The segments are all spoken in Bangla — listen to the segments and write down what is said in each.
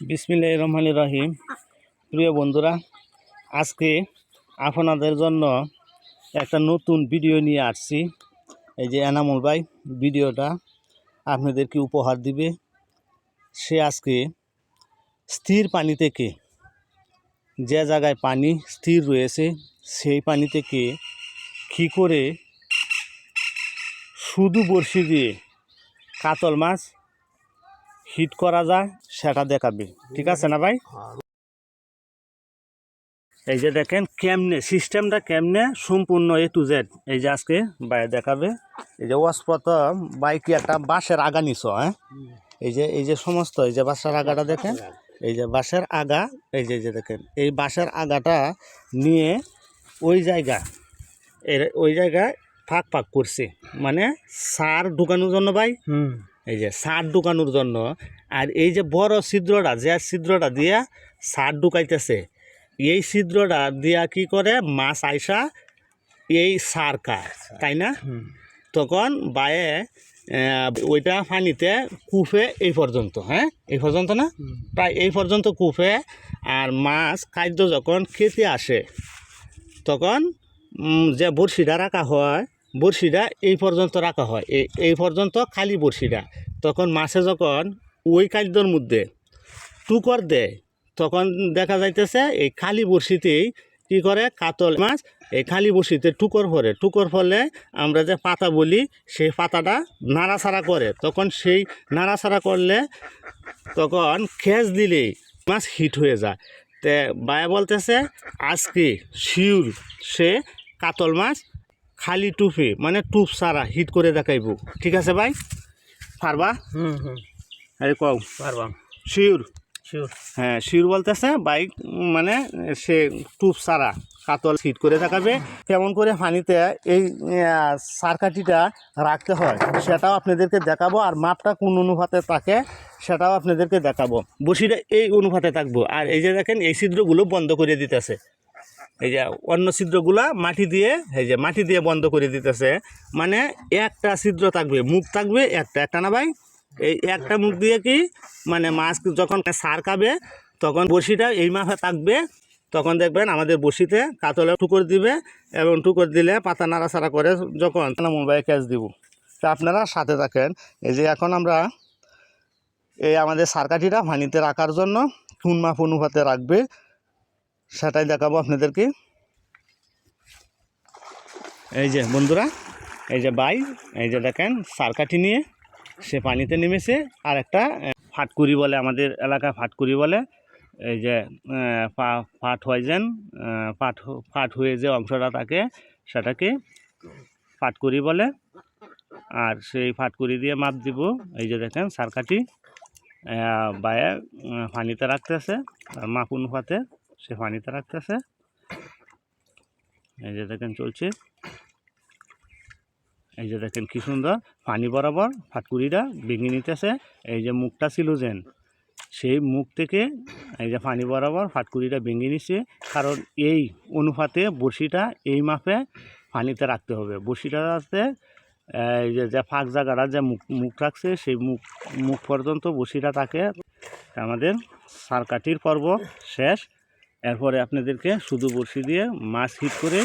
বিসমিল্লাহ রহমান রহিম। প্রিয় বন্ধুরা, আজকে আপনাদের জন্য একটা নতুন ভিডিও নিয়ে আসছি। এই যে এনামুল ভাই, ভিডিওটা আপনাদেরকে উপহার দিবে। সে আজকে স্থির পানি থেকে, যে জায়গায় পানি স্থির রয়েছে, সেই পানি থেকে কী করে শুধু বড়শি দিয়ে কাতল মাছ হিট করা যায়, সেটা দেখাবে। ঠিক আছে না ভাই? এই যে দেখেন কেমনে, সিস্টেমটা কেমনে সম্পূর্ণ এ টু জেড এই যে আজকে ভাই দেখাবে। এই যে ওয়াশ প্রথম বাইকে একটা বাঁশের আগা নিছ হ্যাঁ? এই যে এই যে সমস্ত, এই যে বাঁশের আগাটা দেখেন। এই যে বাঁশের আগা, এই যে যে দেখেন। এই বাঁশের আগাটা নিয়ে ওই জায়গা, এর ওই জায়গায় ফাঁক ফাঁক করছে। মানে সার ঢুকানোর জন্য ভাই। হুম। এই যে সার ঢুকানোর জন্য। আর এই যে বড় ছিদ্রটা যে ছিদ্রটা দিয়া সার ঢুকাইতেছে এই ছিদ্রটা দিয়া কি করে? মাছ আইসা এই সার খায় তাই না? তখন বায়ে ওইটা পানিতে কুফে এই পর্যন্ত হ্যাঁ? এই পর্যন্ত না? প্রায় এই পর্যন্ত কুফে। আর মাছ খাদ্য যখন খেতে আসে তখন যে বড়শিটা রাখা হয় বড়শিটা এই পর্যন্ত রাখা হয়। এই পর্যন্ত খালি বড়শিটা। তখন মাছে যখন ওই খাদ্যর মধ্যে টুকর দেয়, তখন দেখা যাইতেছে এই খালি বড়শিতেই কী করে? কাতল মাছ এই খালি বড়শিতে টুকর পরে টুকর ফলে আমরা যে পাতা বলি, সেই পাতাটা নাড়াছাড়া করে। তখন সেই নাড়াছাড়া করলে তখন খেস দিলেই মাছ হিট হয়ে যায়। তে বায়া বলতেছে, আজকে শিউর সে কাতল মাছ খালি টুপি মানে টুপ সারা হিট করে দেখাইব। ঠিক আছে ভাই? পারবা? হুম হুম। আরে কও। পারবাম শিউর? শিওর হ্যাঁ শিউর বলতেছে বাইক মানে সে টুপ সারা কাতল হিট করে দেখাবে। কেমন করে পানিতে এই সারকাঠিটা রাখতে হয় সেটাও আপনাদেরকে দেখাবো আর মাপটা কোন অনুপাতে থাকে সেটাও আপনাদেরকে দেখাবো। বসিটা এই অনুপাতে থাকব। আর এই যে দেখেন এই ছিদ্রগুলো বন্ধ করে দিতেছে। এই যে অন্য ছিদ্রগুলা মাটি দিয়ে, এই যে মাটি দিয়ে বন্ধ করে দিতেছে। মানে একটা ছিদ্র থাকবে, মুখ থাকবে একটা একটা না ভাই? এই একটা মুখ দিয়ে কি মানে মাছ যখন সার খাবে, তখন বড়শিটা এই মাফে থাকবে, তখন দেখবেন আমাদের বড়শিতে কাতলে টুকর দিবে এবং টুকর দিলে পাতা নাড়াচাড়া করে যখন মোবাইল ক্যাচ দিব। তা আপনারা সাথে থাকেন, এই যে এখন আমরা এই আমাদের সারকাঠিটা পানিতে রাখার জন্য কোন মাপ অনুপাতে রাখবে। সেটাই দেখাবো আপনাদেরকে। এই যে বন্ধুরা এই যে বাই এই যে দেখেন সারকাঠি নিয়ে সে পানিতে নেমেছে আর একটা আহ, ফাটকুড়ি বলে আমাদের এলাকায় ফাটকুড়ি বলে। এই যে ফাট হয় যেন ফাট ফাট হয়ে যে অংশটা থাকে সেটাকে ফাটকুড়ি বলে। আর সেই ফাটকুড়ি দিয়ে মাপ দিব। এই যে দেখেন সারকাঠি বায়ে পানিতে রাখতেছে আর মাপ অনুপাতে সে পানিতে রাখতেছে এই যে দেখেন চলছে। এই যে দেখেন কি সুন্দর, পানি বরাবর ফাটকুড়িটা ভেঙে নিতেছে। এই যে মুখটা ছিল যেন, সেই মুখ থেকে এই যে পানি বরাবর ফাটকুড়িটা ভেঙে নিচ্ছে কারণ এই অনুপাতে বড়শিটা এই মাপে পানিতে রাখতে হবে। বড়শিটা রাখতে, এই যে যে ফাঁক জায়গাটা, যে মুখ মুখ রাখছে, সেই মুখ মুখ পর্যন্ত বড়শিটা থাকে আমাদের সারকাঠির পর্ব শেষ। এরপরে আপনাদেরকে শুধু বড়শি দিয়ে মাছ হিট করে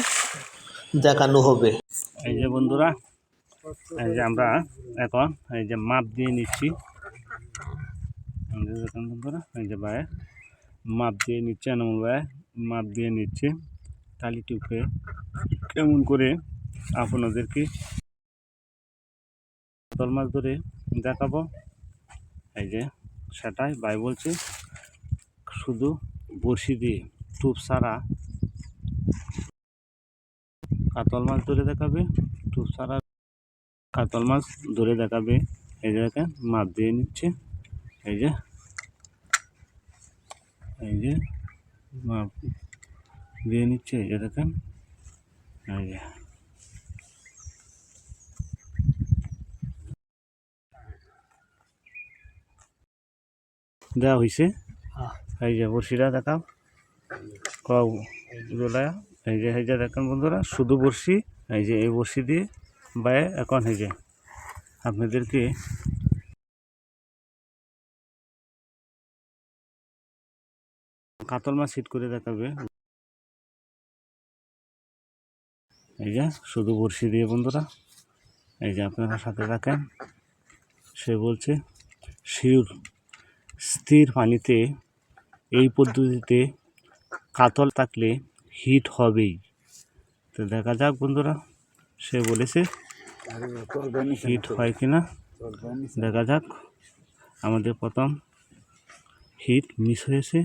দেখানো হবে। এই যে বন্ধুরা এই যে আমরা এখন এই যে মাপ দিয়ে নিচ্ছি। এই যে বন্ধুরা এই যে ভাই মাপ দিয়ে নিচ্ছে এমন ভাই মাপ দিয়ে নিচ্ছে তালি টিপে। কেমন করে আপনাদেরকে কাতল মাছ ধরে দেখাবো। এই যে সেটাই ভাই বলছে শুধু বড়শি দিয়ে। টুপ ছাড়া কাতল মাছ ধরে দেখাবে টুপ ছাড়া কাতল মাছ ধরে দেখাবে। এই যে দেখেন মাছ দিয়ে নিচ্ছে। এই যে এই যে মাছ দিয়ে নিচ্ছে। এই যে দেখেন এই যে। দেওয়া হয়েছে হ্যাঁ। এই যে বড়শিটা দেখাও। গোলায় এই যে এই যে দেখেন বন্ধুরা, শুধু বড়শি, এই যে এই বড়শি দিয়ে বায়ে এখন এই যে আপনাদেরকে কাতল মাছ হিট করে দেখাবে। এই যে শুধু বড়শি দিয়ে বন্ধুরা, এই যে আপনারা সাথে থাকেন সে বলছে, শিউর, স্থির পানিতে এই পদ্ধতিতে কাতল থাকলে হিট হবেই। তো দেখা যাক বন্ধুরা, সে বলেছে হিট হয় কি না দেখা যাক, আমাদের প্রথম হিট মিস হয়েছে।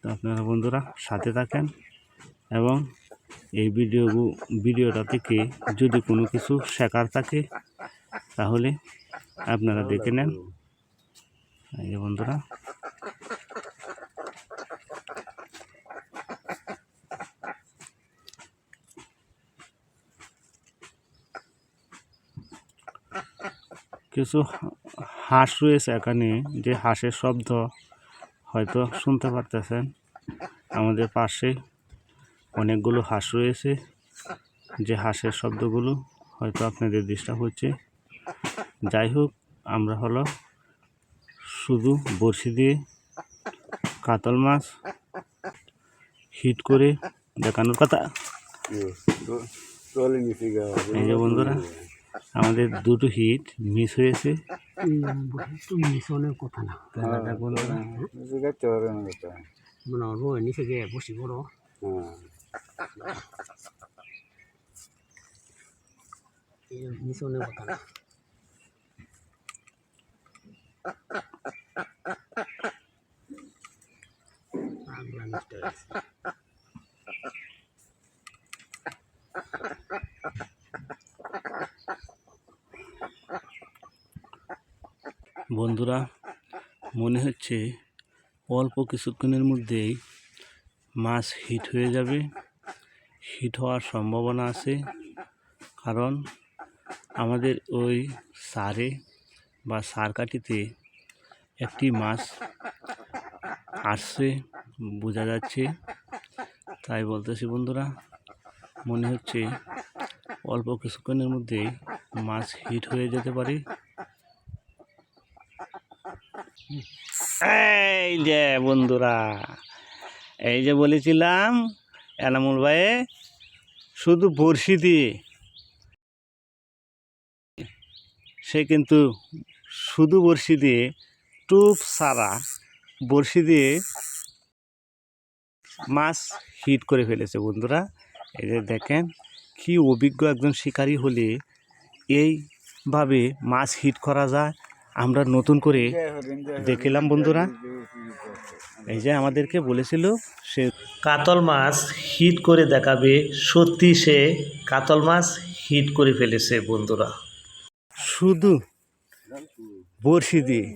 তো আপনারা বন্ধুরা সাথে থাকেন এবং এই ভিডিও, ভিডিওটা থেকে যদি কোনো কিছু শেখার থাকে, তাহলে আপনারা দেখে নেন। এই বন্ধুরা কিছু হাঁস রয়েছে এখানে যে হাঁসের শব্দ হয়তো শুনতে পারতেছেন। আমাদের পাশে অনেকগুলো হাঁস রয়েছে যে হাঁসের শব্দগুলো হয়তো আপনাদের ডিস্টার্ব হচ্ছে। যাই হোক আমরা হলো শুধু বড়শি দিয়ে কাতল মাছ হিট করে দেখানোর কথা। এই যে বন্ধুরা আমাদের দুটো হিট মিস হয়েছে। মিশনের কথা না। মানে রোয় নিচে গিয়ে বসি বড় মিশনের কথা না। বন্ধুরা, মনে হচ্ছে অল্প কিছুক্ষণের মধ্যেই মাছ হিট হয়ে যাবে। হিট হওয়ার সম্ভাবনা আছে, কারণ আমাদের ওই সারে বা সারকাঠিতে একটি মাছ আসছে, বোঝা যাচ্ছে। তাই বলতেছি বন্ধুরা, মনে হচ্ছে অল্প কিছুক্ষণের মধ্যেই মাছ হিট হয়ে যেতে পারে। এই যে বন্ধুরা, এই যে বলেছিলাম, এনামুল ভাইয়ে শুধু বড়শি দিয়ে। সে কিন্তু শুধু বড়শি দিয়ে, টুপ সারা বড়শি দিয়ে মাছ হিট করে ফেলেছে বন্ধুরা। এই যে দেখেন, কি অভিজ্ঞ একজন শিকারী হলে এইভাবে মাছ হিট করা যায়। আমরা নতুন করে দেখলাম বন্ধুরা। এই যে আমাদেরকে বলেছিল সে কাতল মাছ হিট করে দেখাবে সত্যি সে কাতল মাছ হিট করে ফেলেছে বন্ধুরা। শুধু বড়শি দিয়ে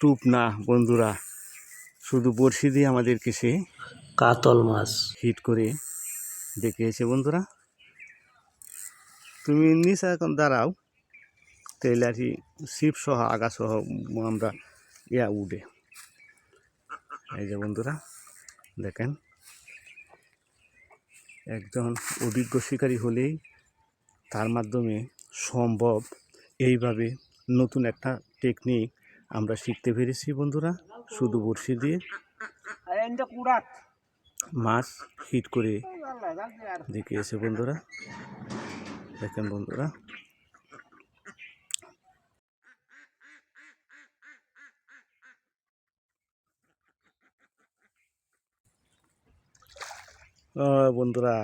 টুপ না বন্ধুরা শুধু বড়শি দিয়ে আমাদেরকে সে কাতল মাছ। হিট করে দেখিয়েছে বন্ধুরা। তুমি নিচে এখন দাঁড়াও। সহ, আগা সহ, আমরা ইয়া উঠে এই যে বন্ধুরা, দেখেন। একজন অভিজ্ঞ শিকারী হলেই তার মাধ্যমে সম্ভব এইভাবে নতুন একটা টেকনিক আমরা শিখতে পেরেছি বন্ধুরা, শুধু বড়শি দিয়ে। মাছ হিট করে দেখিয়েছে বন্ধুরা। দেখেন বন্ধুরা। বন্ধুরা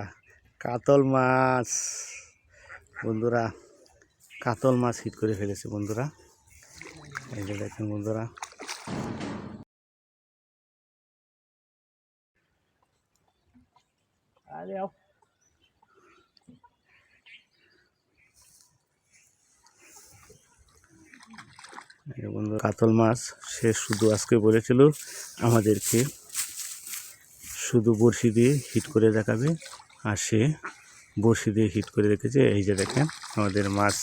কাতল মাছ। বন্ধুরা কাতল মাছ হিট করে ফেলেছে বন্ধুরা। এই যে দেখেন বন্ধুরা। এই বন্ধু কাতল মাছ সে শুধু আজকে বলেছিল আমাদেরকে শুধু বড়শি দিয়ে হিট করে দেখাবে। আর সে বড়শি দিয়ে হিট করে রেখেছে। এই যে দেখেন, আমাদের মাছ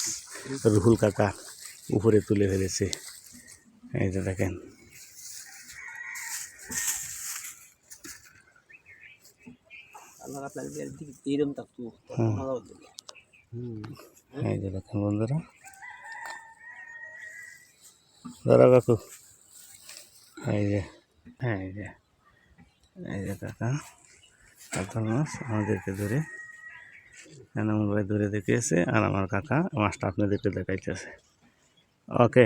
রুহুল কাকা উপরে তুলে ফেলেছে। এই যে দেখেন। বন্ধুরা। দাঁড়া কাকু। এই যে। হ্যাঁ এই যে। এই যে কাকা কাতল মাছ আমাদেরকে ধরে, এনামুল ভাই ধরে দেখিয়েছে, আর আমার কাকা মাছটা আপনাদেরকে দেখাইতেছে। ওকে